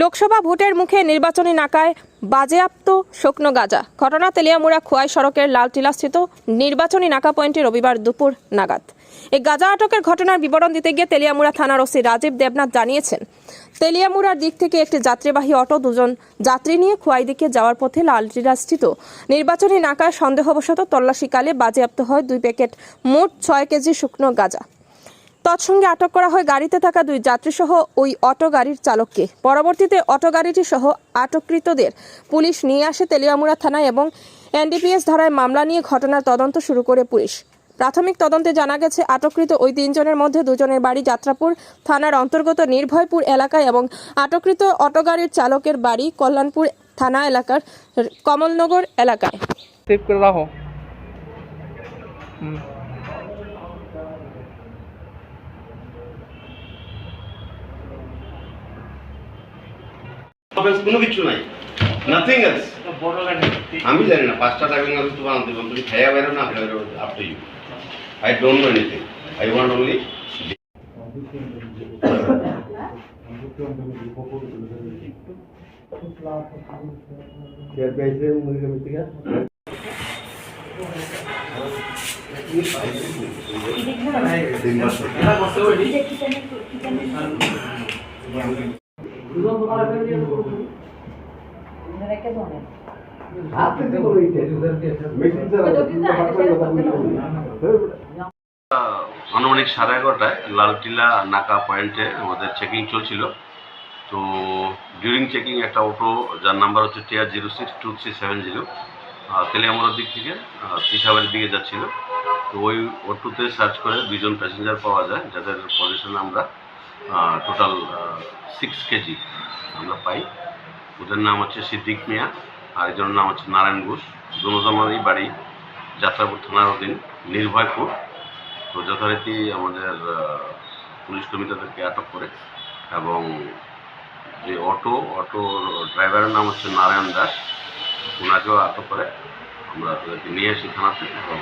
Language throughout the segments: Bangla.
লোকসভা ভোটের মুখে নির্বাচনী নাকায় বাজেয়াপ্ত শুকনো গাজা। ঘটনা তেলিয়ামুড়া খোয়াই সড়কের লালটিলাস্থিত নির্বাচনী নাকা পয়েন্টে রবিবার দুপুর নাগাদ। এই গাজা আটকের ঘটনার বিবরণ দিতে গিয়ে তেলিয়ামুড়া থানার ওসি রাজীব দেবনাথ জানিয়েছেন, তেলিয়ামুড়ার দিক থেকে একটি যাত্রীবাহী অটো দুজন যাত্রী নিয়ে খোয়াই দিকে যাওয়ার পথে লালটিলাস্থিত নির্বাচনী নাকায় সন্দেহবশত তল্লাশিকালে বাজেয়াপ্ত হয় দুই প্যাকেট মোট ছয় কেজি শুকনো গাজা। তৎসঙ্গে আটক করা হয় গাড়িতে থাকা দুই যাত্রীসহ ওই অটো গাড়ির চালককে। পরবর্তীতে অটো গাড়িটি সহ আটককৃতদের পুলিশ নিয়ে আসে তেলিয়ামুড়া থানায় এবং এনডিপিএস ধারায় মামলা নিয়ে ঘটনার তদন্ত শুরু করে পুলিশ। প্রাথমিক তদন্তে জানা গেছে, আটককৃত ওই তিনজনের মধ্যে দুজনের বাড়ি যাত্রাপুর থানার অন্তর্গত নির্ভয়পুর এলাকায় এবং আটককৃত অটো গাড়ির চালকের বাড়ি কল্যাণপুর থানা এলাকার কমলনগর এলাকায়। করে রাখো। কোনো কিছু নাই। নাথিং এলস আমি জানি না পাঁচটা ড্রাইভিং লাইসেন্স তোমার আনতে বলতো তুমি খাইয়া বেরো না খাইয়া বেরো up to you I don't know anything I want only আনুমানিক সাড়ে এগারোটায় লালটিলা নাকা পয়েন্টে আমাদের চেকিং চলছিল। তো ডিউরিং চেকিং একটা অটো যার নাম্বার হচ্ছে T R zero six two three seven zero তেলিয়ামুড়ার দিক থেকে তিসাবাড়ির দিকে যাচ্ছিল। তো ওই অটোতে সার্চ করে দুজন প্যাসেঞ্জার পাওয়া যায়, যাদের পজিশনে আমরা টোটাল সিক্স কেজি আমরা পাই। ওদের নাম হচ্ছে সিদ্দিক মিয়া, আর একজনের নাম হচ্ছে নারায়ণ ঘোষ। দুজনেরই বাড়ি যাত্রাপুর থানার অধীন, নির্ভয়পুর। তো যথারীতি আমাদের পুলিশ কর্মী তাদেরকে আটক করে এবং যে অটো অটো ড্রাইভারের নাম হচ্ছে নারায়ণ দাস। ওনাকেও আটক করে আমরা তাদেরকে নিয়ে আসি থানাতে এবং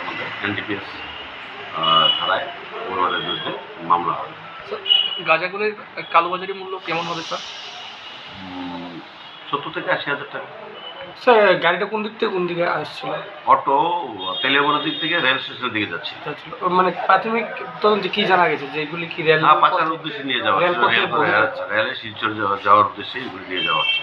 আমাদের এনডিপিএস ধারায় ওনাদের বিরুদ্ধে মামলা হয়। গাঁজাগুলির কালোবাজারি মূল্য কেমন হবে স্যার সত্তর থেকে আশি হাজার টাকা। স্যার গাড়িটা কোন দিক থেকে কোন দিকে আসছিল? অটো তেলিয়াবড়ার দিক থেকে রেল স্টেশনের দিকে যাচ্ছে। মানে প্রাথমিক তদন্তে কি জানা গেছে যে এগুলি কি রেল না পাচার উদ্দেশ্যে নিয়ে যাওয়া রেল রেলে শিলচর যাওয়া- যাওয়ার উদ্দেশ্যে এগুলি নিয়ে যাওয়া হচ্ছে।